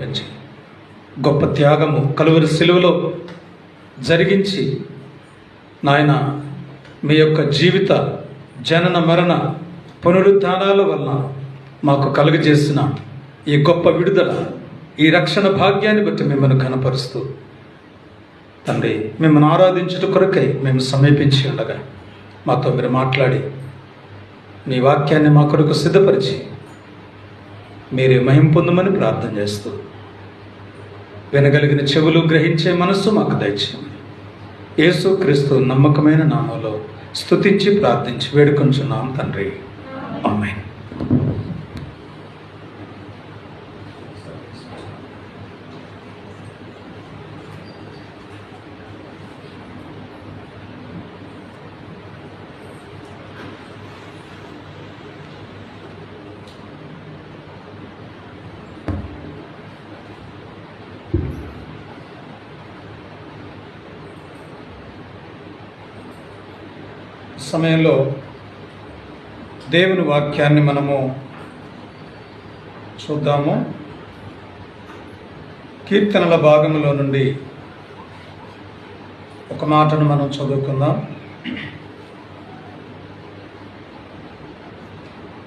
సమర్పించి గొప్ప త్యాగము కలువరి సెలువులో జరిగించి నాయన మీ యొక్క జీవిత జనన మరణ పునరుద్ధానాల వలన మాకు కలుగజేసిన ఈ గొప్ప విడుదల ఈ రక్షణ భాగ్యాన్ని బట్టి మిమ్మల్ని కనపరుస్తూ తండ్రి మిమ్మల్ని ఆరాధించుట కొరకై మేము సమీపించి ఉండగా మాతో మీరు మాట్లాడి నీ వాక్యాన్ని మా కొరకు సిద్ధపరిచి మీరే మహిం పొందమని ప్రార్థన చేస్తూ వినగలిగిన చెవులు గ్రహించే మనస్సు మాకు దయచేయండి యేసు క్రీస్తు నమ్మకమైన నామంలో స్తుతించి ప్రార్థించి వేడుకొంచున్నాం తండ్రి. అమ్మాయి సమయంలో దేవుని వాక్యాన్ని మనము చూద్దాము. కీర్తనల భాగంలో నుండి ఒక మాటను మనం చదువుకుందాం.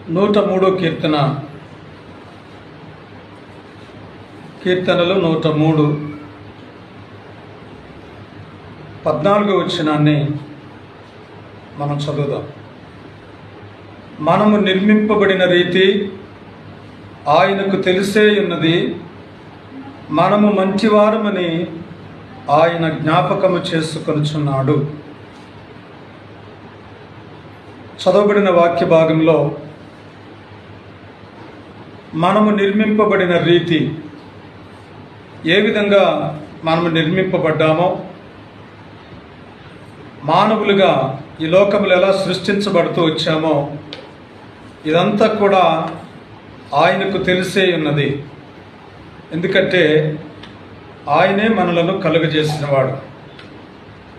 నూట మూడో కీర్తన. కీర్తనలు నూట మూడు. పద్నాలుగో వచ్చినాన్ని మనం చదువుదాం. మనము నిర్మింపబడిన రీతి ఆయనకు తెలిసే ఉన్నది మనము మంచివారమని ఆయన జ్ఞాపకము చేసుకొనుచున్నాడు. చదవబడిన వాక్య భాగంలో మనము నిర్మింపబడిన రీతి ఏ విధంగా మనము నిర్మింపబడ్డామో మానవులుగా ఈ లోకములు ఎలా సృష్టించబడుతూ వచ్చామో ఇదంతా కూడా ఆయనకు తెలిసే ఉన్నది. ఎందుకంటే ఆయనే మనలను కలుగజేసినవాడు.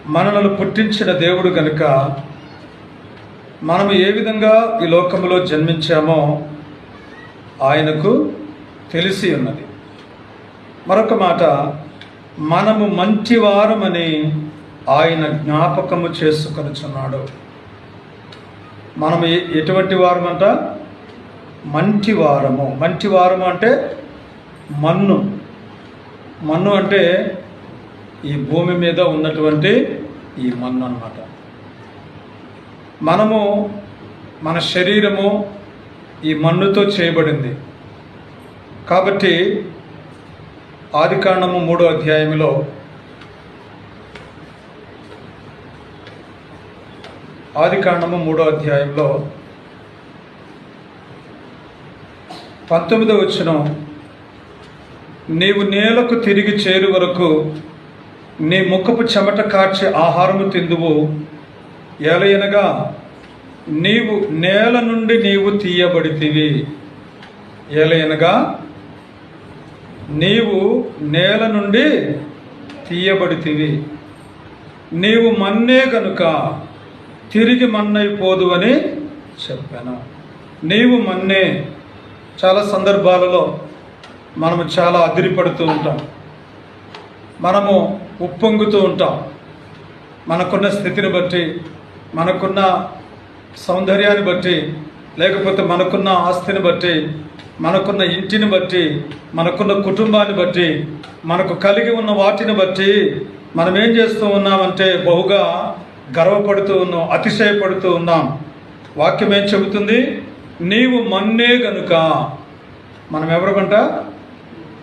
మనలను పుట్టించిన దేవుడు గనుక మనము ఏ విధంగా ఈ లోకములో జన్మించామో ఆయనకు తెలిసి ఉన్నది. మరొక మాట మనము మంచివారమని ఆయన జ్ఞాపకము చేసుకొనుచున్నాడు. మనం ఎటువంటి వారమంట? మంచి వారము. మంచి వారము అంటే మన్ను. మన్ను అంటే ఈ భూమి మీద ఉన్నటువంటి ఈ మన్ను అన్నమాట. మనము మన శరీరము ఈ మన్నుతో చేయబడింది. కాబట్టి ఆదికాండము మూడో అధ్యాయంలో ఆదికాండము మూడో అధ్యాయంలో పంతొమ్మిదో వచ్చిన నీవు నేలకు తిరిగి చేరు వరకు నీ ముఖపు చెమట కార్చే ఆహారము తిందువు. ఎలయనగా నీవు నేల నుండి నీవు తీయబడితివి. ఏలయనగా నీవు నేల నుండి తీయబడితివి. నీవు మన్నే గనుక తిరిగి మన్నైపోదు అని చెప్పాను. నీవు మన్నే చాలా సందర్భాలలో మనము చాలా అదిరిపడుతూ ఉంటాం. మనము ఉప్పొంగుతూ ఉంటాం. మనకున్న స్థితిని బట్టి మనకున్న సౌందర్యాన్ని బట్టి లేకపోతే మనకున్న ఆస్తిని బట్టి మనకున్న ఇంటిని బట్టి మనకున్న కుటుంబాన్ని బట్టి మనకు కలిగి ఉన్న వాటిని బట్టి మనం ఏం చేస్తూ ఉన్నామంటే బహుగా గర్వపడుతూ ఉన్నాం అతిశయపడుతూ ఉన్నాం. వాక్యం ఏం చెబుతుంది? నీవు మన్నే గనుక మనం ఎవరమంట?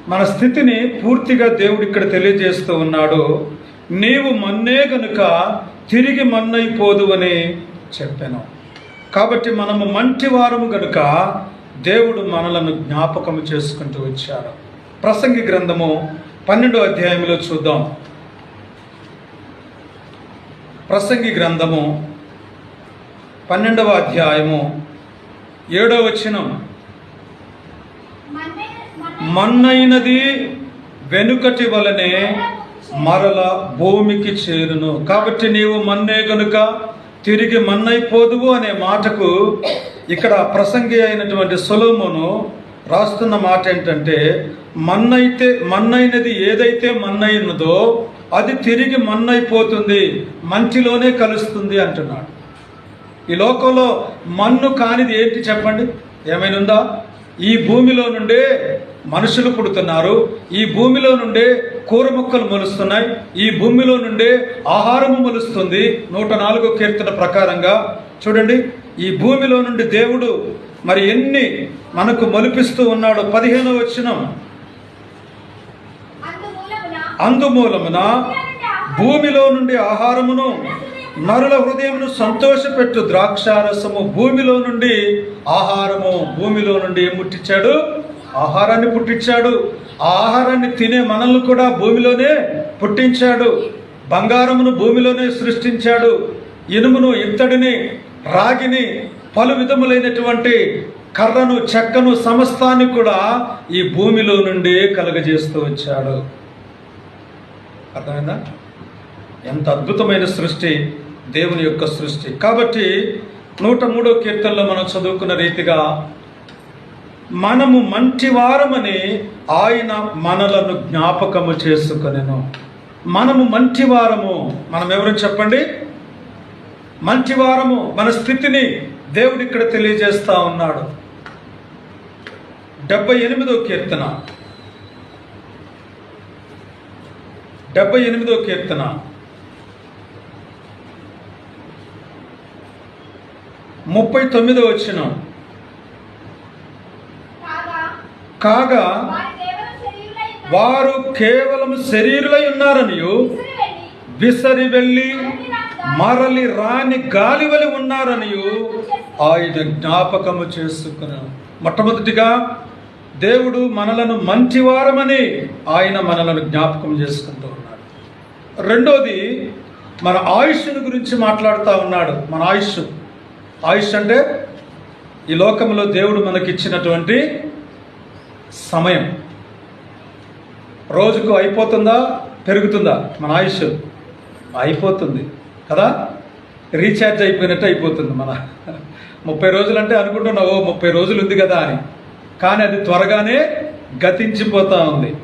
మన స్థితిని పూర్తిగా దేవుడు ఇక్కడ తెలియజేస్తూ ఉన్నాడు. నీవు మన్నే గనుక తిరిగి మన్నైపోదు అని చెప్పాను. కాబట్టి మనము మంటి వారము గనుక దేవుడు మనలను జ్ఞాపకం చేసుకుంటూ వచ్చాడు. ప్రసంగి గ్రంథము పన్నెండో అధ్యాయంలో చూద్దాం. ప్రసంగి గ్రంథము పన్నెండవ అధ్యాయము ఏడవ వచనం. మన్నైనది వెనుకటి వలనే మరల భూమికి చేరును. కాబట్టి నీవు మన్నే గనుక తిరిగి మన్నైపోదువు అనే మాటకు ఇక్కడ ప్రసంగి అయినటువంటి సొలోమును రాస్తున్న మాట ఏంటంటే మన్నైతే మన్నైనది ఏదైతే మన్నైనదో అది తిరిగి మన్నైపోతుంది మంచిలోనే కలుస్తుంది అంటున్నాడు. ఈ లోకంలో మన్ను కానిది ఏంటి చెప్పండి? ఏమైనా ఉందా ఈ భూమిలో నుండే మనుషులు పుడుతున్నారు ఈ భూమిలో నుండే కూర మొక్కలు మొలుస్తున్నాయి ఈ భూమిలో నుండే ఆహారము మొలుస్తుంది. నూట నాలుగో కీర్తన ప్రకారంగా చూడండి ఈ భూమిలో నుండి దేవుడు మరి ఎన్ని మనకు మొలిపిస్తూ ఉన్నాడు పదిహేను వచ్చిన అందుమూలమున భూమిలో నుండి ఆహారమును నరుల హృదయమును సంతోషపెట్టు ద్రాక్షారసము భూమిలో నుండి ఆహారము భూమిలో నుండి ఏం పుట్టించాడు? ఆహారాన్ని పుట్టించాడు. ఆ ఆహారాన్ని తినే మనల్ని కూడా భూమిలోనే పుట్టించాడు. బంగారమును భూమిలోనే సృష్టించాడు. ఇనుమును ఇత్తడిని రాగిని పలు విధములైనటువంటి కర్రను చెక్కను సమస్తాన్ని కూడా ఈ భూమిలో నుండి కలుగజేస్తూ వచ్చాడు. అర్థమైందా? ఎంత అద్భుతమైన సృష్టి దేవుని యొక్క సృష్టి. కాబట్టి నూట మూడో కీర్తనలో మనం చదువుకున్న రీతిగా మనము మంచివారమని ఆయన మనలను జ్ఞాపకము చేసుకొనెను. మనము మంచివారము మనం ఎవరు చెప్పండి? మంచివారము మన స్థితిని దేవుడు ఇక్కడ తెలియజేస్తా ఉన్నాడు. డెబ్బై ఎనిమిదో కీర్తన. డెబ్బై ఎనిమిదో కీర్తన. ముప్పై తొమ్మిదో వచ్చిన కాగా వారు కేవలం శరీరులై వారు కేవలం శరీరులై ఉన్నారు. ఉన్నారనియు విసిరి వెళ్ళి మరలి రాని గాలివలి ఉన్నారనియు ఆయన జ్ఞాపకము చేసుకున్నాను మొట్టమొదటిగా దేవుడు మనలను మంచివారమని ఆయన మనలను జ్ఞాపకం చేసుకుంటూ ఉన్నాడు రెండోది మన ఆయుష్ను గురించి మాట్లాడుతూ ఉన్నాడు. మన ఆయుష్ ఆయుష్ అంటే ఈ లోకంలో దేవుడు మనకిచ్చినటువంటి సమయం. రోజుకు అయిపోతుందా? పెరుగుతుందా? మన ఆయుష్ అయిపోతుంది. కదా? రీఛార్జ్ అయిపోయినట్టు అయిపోతుంది మన. ముప్పై రోజులు అంటే అనుకుంటున్నావు ముప్పై రోజులు ఉంది కదా అని. కానీ అది త్వరగానే గతించిపోతూ ఉంది.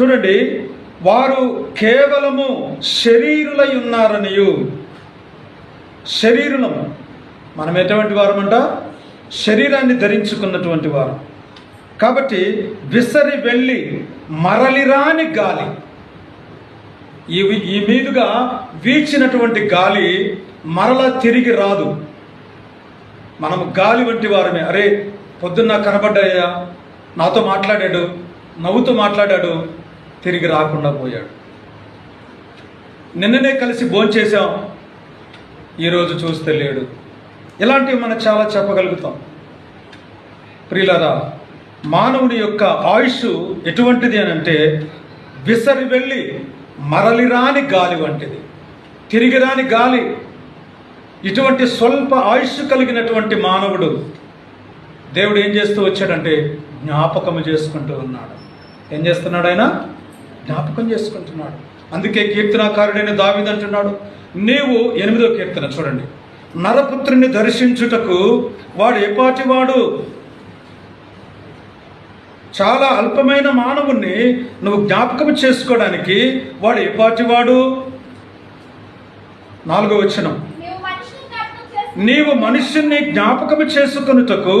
చూడండి వారు కేవలము శరీరులై ఉన్నారనియు. శరీరులము. మనం ఎటువంటి వారమంట? శరీరాన్ని ధరించుకున్నటువంటి వారు. కాబట్టి విసరి వెళ్ళి మరలిరాని గాలి. ఇవి ఈ మీదుగా వీచినటువంటి గాలి మరలా తిరిగి రాదు. మనం గాలి వంటి వారమే. అరే పొద్దున్న కనబడ్డాయా నాతో మాట్లాడాడు. నవ్వుతూ మాట్లాడాడు. తిరిగి రాకుండా పోయాడు. నిన్ననే కలిసి భోంచేశాం ఈరోజు చూస్తే లేడు. ఇలాంటివి మనం చాలా చెప్పగలుగుతాం. ప్రియులరా మానవుని యొక్క ఆయుష్ ఎటువంటిది అని అంటే విసరి వెళ్ళి మరలిరాని గాలి వంటిది. తిరిగిరాని గాలి. ఇటువంటి స్వల్ప ఆయుష్ కలిగినటువంటి మానవుడు దేవుడు ఏం చేస్తూ వచ్చాడంటే జ్ఞాపకము చేసుకుంటూ ఉన్నాడు. ఏం చేస్తున్నాడు ఆయన? జ్ఞాపకం చేసుకుంటున్నాడు. అందుకే కీర్తనాకారుడైన దావిది అంటున్నాడు నీవు ఎనిమిదో కీర్తన చూడండి. నరపుత్రుని దర్శించుటకు వాడు ఏపాటి వాడు? చాలా అల్పమైన మానవుణ్ణి నువ్వు జ్ఞాపకం చేసుకోవడానికి వాడు ఏపాటి వాడు? నాలుగో వచనం. నీవు మనిషిని జ్ఞాపకం చేసి నీవు మనుష్యుని జ్ఞాపకము చేసుకొనుటకు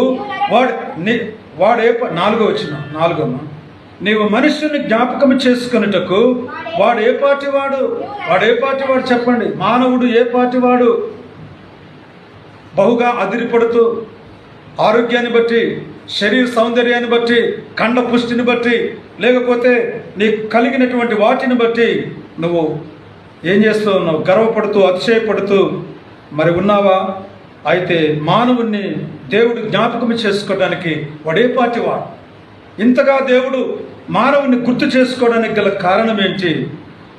వాడు వాడు నాలుగో వచ్చిన నాలుగమ్మ నీవు మనుషుని జ్ఞాపకం చేసుకున్నటకు వాడు ఏ పాటి వాడు? వాడు ఏ పాటి వాడు చెప్పండి. మానవుడు ఏ పాటి వాడు? బహుగా అదిరిపడుతూ ఆరోగ్యాన్ని బట్టి శరీర సౌందర్యాన్ని బట్టి కండ పుష్టిని బట్టి లేకపోతే నీకు కలిగినటువంటి వాటిని బట్టి నువ్వు ఏం చేస్తూ ఉన్నావు? గర్వపడుతూ అతిశయపడుతూ మరి ఉన్నావా? అయితే మానవుణ్ణి దేవుడు జ్ఞాపకం చేసుకోవడానికి వాడే పాటి వాడు? ఇంతగా దేవుడు మానవుని గుర్తు చేసుకోవడానికి గల కారణం ఏంటి?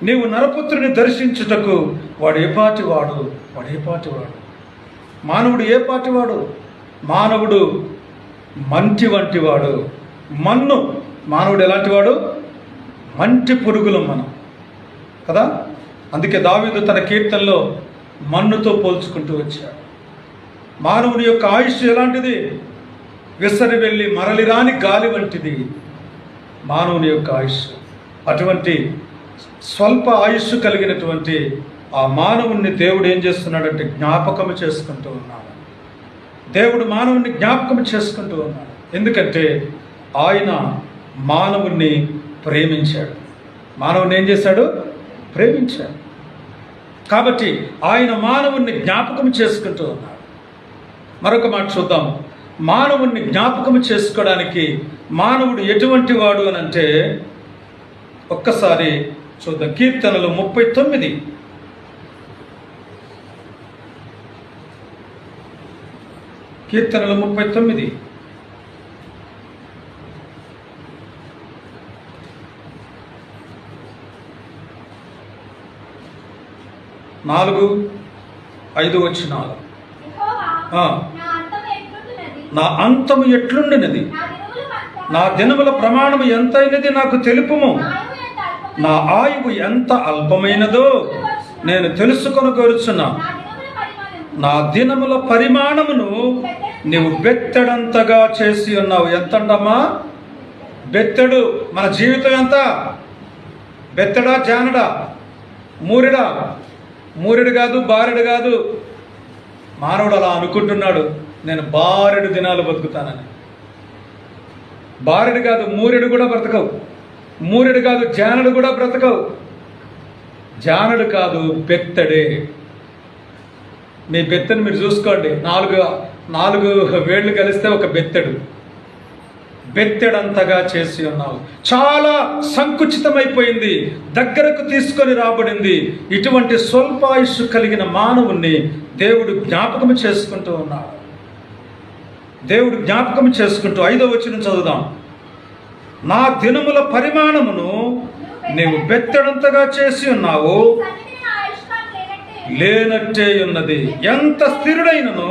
నీవు నరపుత్రుని దర్శించుటకు వాడు ఏ పాటివాడు వాడు? ఏ పాటివాడు మానవుడు ఏ పాటివాడు మానవుడు మంటి వంటి వాడు. మన్ను మానవుడు ఎలాంటి వాడు? మంటి పురుగులు మనం. కదా? అందుకే దావీదు తన కీర్తనలో మన్నుతో పోల్చుకుంటూ వచ్చాడు. మానవుని యొక్క ఆయుష్ ఎలాంటిది? విసరి వెళ్ళి మరలిరాని గాలి వంటిది మానవుని యొక్క ఆయుష్ అటువంటి స్వల్ప ఆయుష్ కలిగినటువంటి ఆ మానవుణ్ణి దేవుడు ఏం చేస్తున్నాడంటే జ్ఞాపకం చేసుకుంటూ ఉన్నాడు. దేవుడు మానవుణ్ణి జ్ఞాపకం చేసుకుంటూ ఉన్నాడు. ఎందుకంటే ఆయన మానవుణ్ణి ప్రేమించాడు. మానవుని ఏం చేశాడు? ప్రేమించాడు. కాబట్టి ఆయన మానవుణ్ణి జ్ఞాపకం చేసుకుంటూ ఉన్నాడు. మరొక మాట చూద్దాం. మానవుణ్ణి జ్ఞాపకం చేసుకోవడానికి మానవుడు ఎటువంటి వాడు అని అంటే ఒక్కసారి చూద్దాం. కీర్తనలు ముప్పై తొమ్మిది. కీర్తనలు ముప్పై తొమ్మిది. నాలుగు ఐదు వచ్చినాలు యెహోవా, ఆ. నా అంతము ఎట్లుండునది? నా అంతము ఎట్లుండినది? నా దినముల ప్రమాణము ఎంతైనది నాకు తెలుపుము? నా ఆయువు ఎంత అల్పమైనదో నేను తెలుసుకొని కోరుచున్నా నా దినముల పరిమాణమును నీవు బెత్తడంతగా చేసి ఉన్నావు. ఎంతండమ్మా? బెత్తడు. మన జీవితం ఎంత? బెత్తడా జానడా? మూరెడా? మూరెడు కాదు బారెడు కాదు. మానవుడు అలా అనుకుంటున్నాడు. నేను బారెడు దినాలు బతుకుతానని. బారెడు కాదు మూరెడు కూడా బ్రతకవు. మూరెడు కాదు జానడు కూడా బ్రతకవు. జానడు కాదు బెత్తడే. మీ బెత్తని మీరు చూసుకోండి. నాలుగు నాలుగు వేళ్ళు కలిస్తే ఒక బెత్తడు. బెత్తెడంతగా చేసి ఉన్నావు. చాలా సంకుచితమైపోయింది. దగ్గరకు తీసుకొని రాబడింది. ఇటువంటి స్వల్పాయుష్ కలిగిన మానవుణ్ణి దేవుడు జ్ఞాపకం చేసుకుంటూ ఉన్నాడు. దేవుడు జ్ఞాపకం చేసుకుంటూ ఐదో వచ్చిన చదువుదాం. నా దినముల పరిమాణమును నీవు బెత్తడంతగా చేసి ఉన్నావు లేనట్టే ఉన్నది. ఎంత స్థిరుడైనను?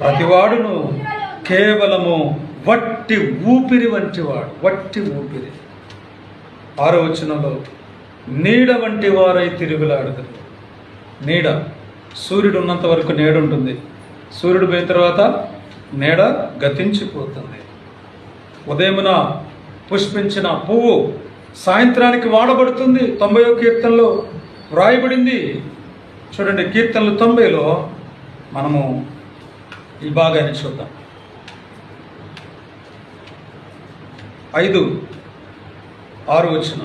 ప్రతివాడును కేవలము వట్టి ఊపిరి వంటివాడు వట్టి ఊపిరి. ఆరో వచనంలో నీడ వంటి వారై తిరుగులాడుతారు నీడ సూర్యుడు ఉన్నంత వరకు నీడ ఉంటుంది. సూర్యుడు పోయిన తర్వాత నీడ గతించిపోతుంది. ఉదయమున పుష్పించిన పువ్వు సాయంత్రానికి వాడబడుతుంది. తొంభై కీర్తనలో వ్రాయబడింది. చూడండి కీర్తనలు తొంభైలో మనము ఈ భాగాన్ని చూద్దాం. ఐదు ఆరు వచ్చిన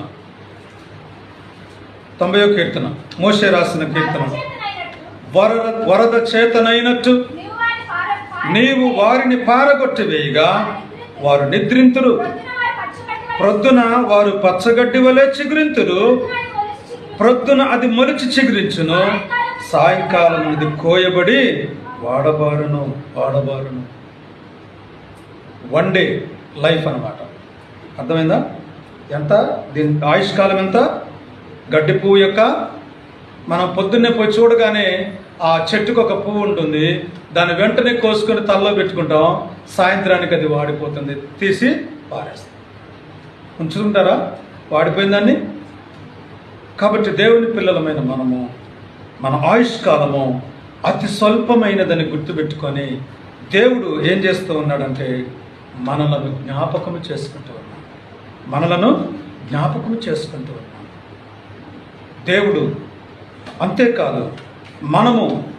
తొంభై కీర్తన మోసే రాసిన కీర్తన. వరద వరద చేతనైనట్టు నీవు వారిని పారగొట్టి వేయగా వారు నిద్రింతురు. ప్రొద్దున వారు పచ్చగడ్డి వలె చిగురింతురు. ప్రొద్దున అది మొలిచి చిగురించును. సాయంకాలం ఇది కోయబడి వాడబారును వాడబారును. వన్ డే లైఫ్ అన్నమాట. అర్థమైందా? ఎంత? దీని ఆయుష్కాలం ఎంత? గడ్డి పువ్వు యొక్క? మనం పొద్దున్నే పోయి చూడగానే ఆ చెట్టుకు ఒక పువ్వు ఉంటుంది. దాన్ని వెంటనే కోసుకొని తలలో పెట్టుకుంటాం. సాయంత్రానికి అది వాడిపోతుంది. తీసి పారేస్తాం. ఉంచుకుంటారా వాడిపోయిందాన్ని కాబట్టి దేవుని పిల్లలమైన మనము మన ఆయుష్ కాలము అతి స్వల్పమైనదని గుర్తుపెట్టుకొని దేవుడు ఏం చేస్తూ ఉన్నాడంటే మనలను జ్ఞాపకము చేసుకుంటూ ఉన్నాడు. మనలను జ్ఞాపకము చేసుకుంటూ ఉన్నాడు. దేవుడు అంతేకాదు మనము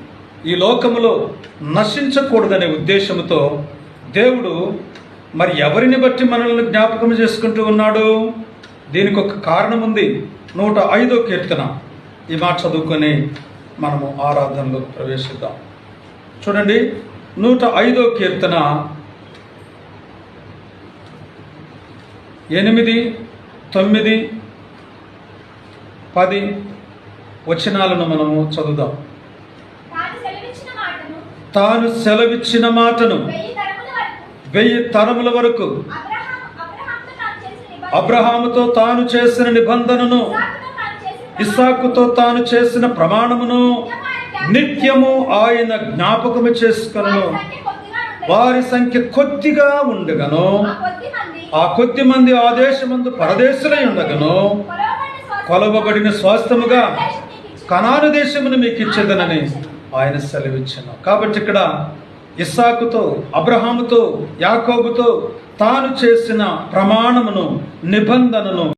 ఈ లోకములో నశించకూడదనే ఉద్దేశంతో దేవుడు మరి ఎవరిని బట్టి మనల్ని జ్ఞాపకం చేసుకుంటూ ఉన్నాడు? దీనికి ఒక కారణం ఉంది నూట ఐదో కీర్తన. ఈ మాట చదువుకొని మనము ఆరాధనలో ప్రవేశిద్దాం. చూడండి నూట ఐదో కీర్తన. ఎనిమిది తొమ్మిది పది వచనాలను మనము చదువుదాం. తాను సెలవిచ్చిన మాటను వెయ్యి తరముల వరకు. అబ్రహాముతో తాను చేసిన నిబంధనను. ఇస్సాకుతో తాను చేసిన ప్రమాణమును. నిత్యము ఆయన జ్ఞాపకము చేసుకొను వారి సంఖ్య కొద్దిగా ఉండగను. ఆ కొద్ది మంది ఆ దేశమందు పరదేశులై ఉండగను. కొలవబడిన ఇచ్చును. కనాను దేశమును మీకు ఇచ్చేదనని ఆయన సెలవిచ్చాను. కాబట్టి ఇక్కడ ఇస్సాకుతో అబ్రహాముతో యాకోబుతో తాను చేసిన ప్రమాణమును నిబంధనను